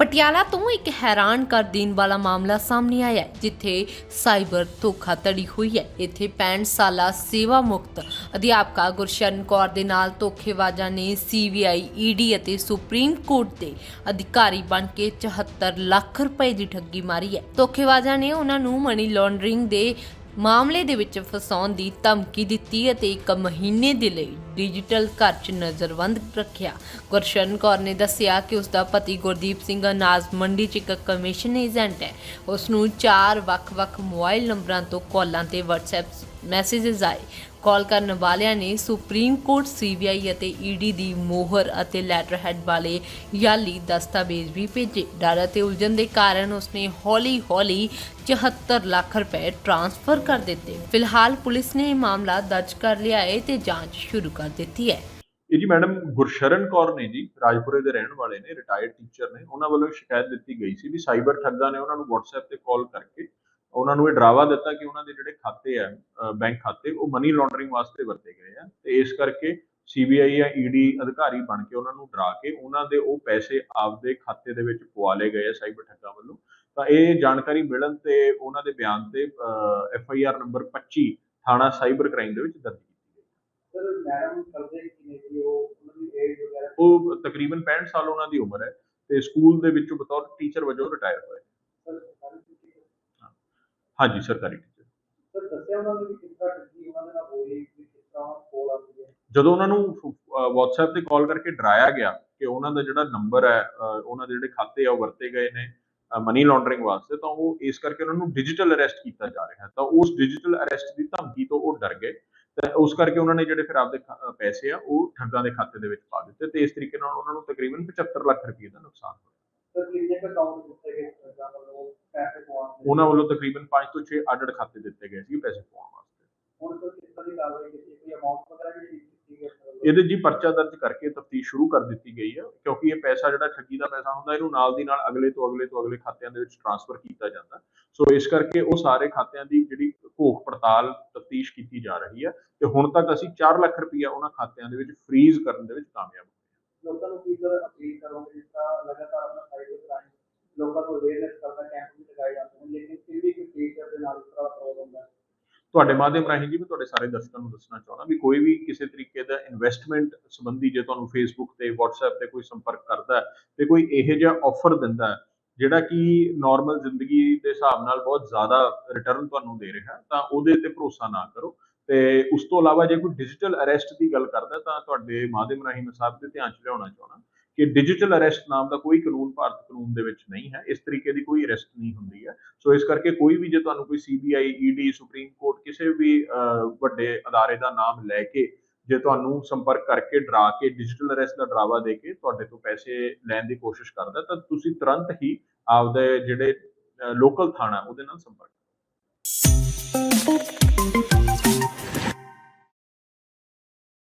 ਪਟਿਆਲਾ ਤੋਂ ਇੱਕ ਹੈਰਾਨ ਕਰ ਦੇਣ ਵਾਲਾ ਮਾਮਲਾ ਸਾਹਮਣੇ ਆਇਆ ਹੈ, ਜਿੱਥੇ ਸਾਈਬਰ ਧੋਖਾਧੜੀ ਹੋਈ ਹੈ। ਇੱਥੇ 65 ਸਾਲਾ ਸੇਵਾ ਮੁਕਤ ਅਧਿਆਪਕਾ ਗੁਰਸ਼ਰਨ ਕੌਰ ਦੇ ਨਾਲ ਧੋਖੇਬਾਜ਼ਾਂ ਨੇ ਸੀਬੀਆਈ, ਈਡੀ ਅਤੇ ਸੁਪਰੀਮ ਕੋਰਟ ਦੇ ਅਧਿਕਾਰੀ ਬਣ ਕੇ 74 ਲੱਖ ਰੁਪਏ ਦੀ ਠੱਗੀ ਮਾਰੀ ਹੈ। ਧੋਖੇਬਾਜ਼ਾਂ ਨੇ ਉਹਨਾਂ ਨੂੰ ਮਨੀ ਲਾਂਡਰਿੰਗ ਦੇ ਮਾਮਲੇ ਦੇ ਵਿੱਚ ਫਸਾਉਣ ਦੀ ਧਮਕੀ ਦਿੱਤੀ ਅਤੇ ਇੱਕ ਮਹੀਨੇ ਦੇ ਲਈ ਡਿਜੀਟਲ ਘਰ 'ਚ ਨਜ਼ਰਬੰਦ ਰੱਖਿਆ। ਗੁਰਸ਼ਰਨ ਕੌਰ ਨੇ ਦੱਸਿਆ ਕਿ ਉਸ ਦਾ ਪਤੀ ਗੁਰਦੀਪ ਸਿੰਘ ਅਨਾਜ ਮੰਡੀ 'ਚ ਇੱਕ ਕਮਿਸ਼ਨ ਏਜੰਟ ਹੈ। ਉਸ ਨੂੰ ਚਾਰ ਵੱਖ-ਵੱਖ ਮੋਬਾਈਲ ਨੰਬਰਾਂ ਤੋਂ ਕਾਲਾਂ ਤੇ WhatsApp ਮੈਸੇजेस ਆਏ। ਕਾਲ ਕਰਨ ਵਾਲਿਆਂ ਨੇ ਸੁਪਰੀਮ ਕੋਰਟ ਸੀਬੀਆਈ ਅਤੇ ਈਡੀ ਦੀ ਮੋਹਰ ਅਤੇ ਲੈਟਰਹੈਡ ਵਾਲੇ ਯਾਲੀ ਦਸਤਾਵੇਜ਼ ਵੀ ਭੇਜੇ। ਡਰ ਅਤੇ ਉਲਝਣ ਦੇ ਕਾਰਨ ਉਸਨੇ ਹੌਲੀ-ਹੌਲੀ 74 ਲੱਖ ਰੁਪਏ ਟ੍ਰਾਂਸਫਰ ਕਰ ਦਿੱਤੇ। ਫਿਲਹਾਲ ਪੁਲਿਸ ਨੇ ਇਹ ਮਾਮਲਾ ਦਰਜ ਕਰ ਲਿਆ ਹੈ ਤੇ ਜਾਂਚ ਸ਼ੁਰੂ ਕਰ ਦਿੱਤੀ ਹੈ। ਇਹ ਜੀ ਮੈਡਮ ਗੁਰਸ਼ਰਨ ਕੌਰ ਨੇ ਜੀ, ਰਾਜਪੁਰੇ ਦੇ ਰਹਿਣ ਵਾਲੇ ਨੇ ਰਿਟਾਇਰਡ ਟੀਚਰ ਨੇ, ਉਹਨਾਂ ਵੱਲੋਂ ਸ਼ਿਕਾਇਤ ਦਿੱਤੀ ਗਈ ਸੀ ਵੀ ਸਾਈਬਰ ਠੱਗਾਂ ਨੇ ਉਹਨਾਂ ਨੂੰ WhatsApp ਤੇ ਕਾਲ ਕਰਕੇ ਉਹਨਾਂ ਨੂੰ ਇਹ ਡਰਾਵਾ ਦਿੱਤਾ ਕਿ ਉਹਨਾਂ ਦੇ ਜਿਹੜੇ ਖਾਤੇ ਆ ਬੈਂਕ ਖਾਤੇ ਉਹ ਮਨੀ ਲਾਂਡਰਿੰਗ ਵਾਸਤੇ ਵਰਤੇ ਗਏ ਆ ਤੇ ਇਸ ਕਰਕੇ ਸੀਬੀਆਈ ਜਾਂ ਈਡੀ ਅਧਿਕਾਰੀ ਬਣ ਕੇ ਉਹਨਾਂ ਨੂੰ ਡਰਾ ਕੇ ਉਹਨਾਂ ਦੇ ਉਹ ਪੈਸੇ ਆਪਦੇ ਖਾਤੇ ਦੇ ਵਿੱਚ ਪਵਾ ਲਏ ਗਏ ਆ ਸਾਈਬਰ ਠੱਗਾਂ ਵੱਲੋਂ। ਤਾਂ ਇਹ ਜਾਣਕਾਰੀ ਮਿਲਣ ਤੇ ਉਹਨਾਂ ਦੇ ਬਿਆਨ ਤੇ ਐਫ ਆਈ ਆਰ ਨੰਬਰ 25 ਥਾਣਾ ਸਾਈਬਰ ਕ੍ਰਾਈਮ ਦੇ ਵਿੱਚ ਦਰਜ ਕੀਤੀ ਗਈ। ਸਰ ਮੈਡਮ ਕਰਦੇ ਕਿਵੇਂ ਸੀ ਉਹ? ਉਹਨਾਂ ਦੀ ਏਜ ਵਗੈਰਾ? ਉਹ ਤਕਰੀਬਨ 65 ਸਾਲ ਉਹਨਾਂ ਦੀ ਉਮਰ ਹੈ ਤੇ ਸਕੂਲ ਦੇ ਵਿੱਚੋਂ ਬਤੌਰ ਟੀਚਰ ਵਜੋਂ ਰਿਟਾਇਰ ਹੋਏ। ਹਾਂਜੀ ਸਰਕਾਰੀ ਟੀਚਰ ਸਰ ਦੱਸਿਆ ਉਹਨਾਂ ਨੇ ਵੀ ਕਿਸ ਤਰ੍ਹਾਂ ਠੱਗੀ ਉਹਨਾਂ ਦੇ ਨਾਲ ਹੋਈ ਵੀ ਕਿਸ ਤਰ੍ਹਾਂ ਕੋਲ ਆਉਂਦੀ ਹੈ? ਜਦੋਂ ਉਹਨਾਂ ਨੂੰ WhatsApp ਤੇ ਕਾਲ ਕਰਕੇ ਡਰਾਇਆ ਗਿਆ ਕਿ ਉਹਨਾਂ ਦਾ ਜਿਹੜਾ ਨੰਬਰ ਹੈ ਉਹਨਾਂ ਦੇ ਜਿਹੜੇ ਖਾਤੇ ਆ ਉਹ ਵਰਤੇ ਗਏ ਨੇ ਮਨੀ ਲਾਂਡਰਿੰਗ ਵਾਸਤੇ ਤਾਂ ਉਹ ਇਸ ਕਰਕੇ ਉਹਨਾਂ ਨੂੰ ਡਿਜੀਟਲ ਅਰੈਸਟ ਕੀਤਾ ਜਾ ਰਿਹਾ ਹੈ। ਤਾਂ ਉਸ ਡਿਜੀਟਲ ਅਰੈਸਟ ਦੀ ਧਮਕੀ ਤੋਂ ਉਹ ਡਰ ਗਏ। ਤੇ ਉਸ ਕਰਕੇ ਉਹਨਾਂ ਨੇ ਜਿਹੜੇ ਫਿਰ ਆਪਦੇ ਪੈਸੇ ਆ ਉਹ ਠੱਗਾਂ ਦੇ ਖਾਤੇ ਦੇ ਵਿੱਚ ਪਾ ਦਿੱਤੇ ਤੇ ਇਸ ਤਰੀਕੇ ਨਾਲ ਉਹਨਾਂ ਨੂੰ ਤਕਰੀਬਨ 75 ਲੱਖ ਰੁਪਏ ਦਾ ਨੁਕਸਾਨ ਹੋਇਆ। ਸਰ ਕਿੰਨੇ ਕੁ ਅਕਾਊਂਟ ਦਿੱਤੇ ਗਏ ਸਰਕਾਰ ਵੱਲੋਂ? ਪੈਸੇ ਪਵਾਉਣ ਦੇ ਉਹਨਾਂ ਵੱਲੋਂ ਤਕਰੀਬਨ 5 ਤੋਂ 6 ਅੱਡ-ਅੱਡ ਖਾਤੇ ਦਿੱਤੇ ਗਏ ਸੀ ਪੈਸੇ ਪਾਉਣ ਵਾਸਤੇ। ਹੁਣ ਸਰ ਕਿਸ ਤਰ੍ਹਾਂ ਦੀ ਕਾਰਵਾਈ ਕੀਤੀ? ਕੋਈ ਅਮਾਉਂਟ ਵਗੈਰਾ ਵੀ ਕੀਤੀ ਗਈ ਹੈ ਸਰ ਇਹਦੇ ਜੀ ਪਰਚਾ ਦਰਜ ਕਰਕੇ ਤਫਤੀਸ਼ ਸ਼ੁਰੂ ਕਰ ਦਿੱਤੀ ਗਈ ਹੈ ਕਿਉਂਕਿ ਇਹ ਪੈਸਾ ਜਿਹੜਾ ਠੱਗੀ ਦਾ ਪੈਸਾ ਹੁੰਦਾ ਇਹਨੂੰ ਨਾਲ ਦੀ ਨਾਲ ਅਗਲੇ ਤੋਂ ਅਗਲੇ ਤੋਂ ਅਗਲੇ ਖਾਤਿਆਂ ਦੇ ਵਿੱਚ ਟ੍ਰਾਂਸਫਰ ਕੀਤਾ ਜਾਂਦਾ। ਸੋ ਇਸ ਕਰਕੇ ਉਹ ਸਾਰੇ ਖਾਤਿਆਂ ਦੀ ਜਿਹੜੀ ਭੋਖ ਪੜਤਾਲ ਤਫਤੀਸ਼ ਕੀਤੀ ਜਾ ਰਹੀ ਹੈ ਤੇ ਹੁਣ ਤੱਕ ਅਸੀਂ 4 ਲੱਖ ਰੁਪਈਆ ਉਹਨਾਂ ਖਾਤਿਆਂ ਦੇ ਵਿੱਚ ਫ੍ਰੀਜ਼ ਕਰਨ ਦੇ ਵਿੱਚ ਕਾਮਯਾਬ ਹੋਏ ਲੋਕਾਂ ਨੂੰ ਕੀ ਸਰ ਅਪੀਲ ਕਰੋਗੇ ਜਿਸ ਤਰ੍ਹਾਂ ਲਗਾਤਾਰ ਆਪਣਾ ਲੋਕਾਂ ਨੂੰ ਅਵੇਅਰਨੈਸ ਕਰਦਾ ਕੈਂਪ ਵੀ ਲਗਾਏ ਜਾਂਦੇ ਨੇ ਲੇਕਿਨ ਫਿਰ ਵੀ ਕੋਈ ਟੀਚਰ ਦੇ ਨਾਲ ਇਸ ਤਰ੍ਹਾਂ ਫਰੋਡ ਹੁੰਦਾ ਹੈ। ਤੁਹਾਡੇ ਮਾਧਿਅਮ ਰਾਹੀਂ ਜੀ ਮੈਂ ਤੁਹਾਡੇ ਸਾਰੇ ਦਰਸ਼ਕਾਂ ਨੂੰ ਦੱਸਣਾ ਚਾਹੁੰਦਾ ਵੀ ਕੋਈ ਵੀ ਕਿਸੇ ਤਰੀਕੇ ਦਾ ਇਨਵੈਸਟਮੈਂਟ ਸੰਬੰਧੀ ਜੇ ਤੁਹਾਨੂੰ ਫੇਸਬੁੱਕ ਤੇ WhatsApp ਤੇ ਕੋਈ ਸੰਪਰਕ ਕਰਦਾ ਹੈ ਤੇ ਕੋਈ ਇਹੋ ਜਿਹਾ ਆਫਰ ਦਿੰਦਾ ਹੈ ਜਿਹੜਾ ਕਿ ਨਾਰਮਲ ਜ਼ਿੰਦਗੀ ਦੇ ਹਿਸਾਬ ਨਾਲ ਬਹੁਤ ਜ਼ਿਆਦਾ ਰਿਟਰਨ ਤੁਹਾਨੂੰ ਦੇ ਰਿਹਾ ਹੈ, ਤਾਂ ਉਹਦੇ ਤੇ ਭਰੋਸਾ ਨਾ ਕਰੋ। ਤੇ ਉਸ ਤੋਂ ਇਲਾਵਾ ਜੇ ਕੋਈ ਡਿਜੀਟਲ ਅਰੈਸਟ ਦੀ ਗੱਲ ਕਰਦਾ ਹੈ, ਤਾਂ ਤੁਹਾਡੇ ਮਾਧਿਅਮ ਰਾਹੀਂ ਮੈਂ ਸਭ ਦੇ ਧਿਆਨ 'ਚ ਲਿਆਉਣਾ ਚਾਹੁੰਦਾ ਕਿ ਡਿਜੀਟਲ ਅਰੈਸਟ ਨਾਮ ਦਾ ਕੋਈ ਕਾਨੂੰਨ, ਭਾਰਤ ਕਾਨੂੰਨ ਦੇ ਵਿੱਚ ਨਹੀਂ ਹੈ, ਇਸ ਤਰੀਕੇ ਦੀ ਕੋਈ ਅਰੈਸਟ ਨਹੀਂ ਹੁੰਦੀ ਹੈ। ਸੋ ਇਸ ਕਰਕੇ ਕੋਈ ਵੀ ਜੇ ਤੁਹਾਨੂੰ ਕੋਈ ਸੀਬੀਆਈ ਈਡੀ ਸੁਪਰੀਮ ਕੋਰਟ ਕਿਸੇ ਵੀ ਵੱਡੇ ਅਦਾਰੇ ਦਾ ਨਾਮ ਲੈ ਕੇ ਜੇ ਤੁਹਾਨੂੰ ਸੰਪਰਕ ਕਰਕੇ ਡਰਾ ਕੇ ਡਿਜੀਟਲ ਅਰੈਸਟ ਦਾ ਡਰਾਵਾ ਦੇ ਕੇ ਤੁਹਾਡੇ ਤੋਂ ਪੈਸੇ ਲੈਣ ਦੀ ਕੋਸ਼ਿਸ਼ ਕਰਦਾ, ਤਾਂ ਤੁਸੀਂ ਤੁਰੰਤ ਹੀ ਆਪਦੇ ਜਿਹੜੇ ਲੋਕਲ ਥਾਣਾ ਉਹਦੇ ਨਾਲ ਸੰਪਰਕ ਕਰੋ।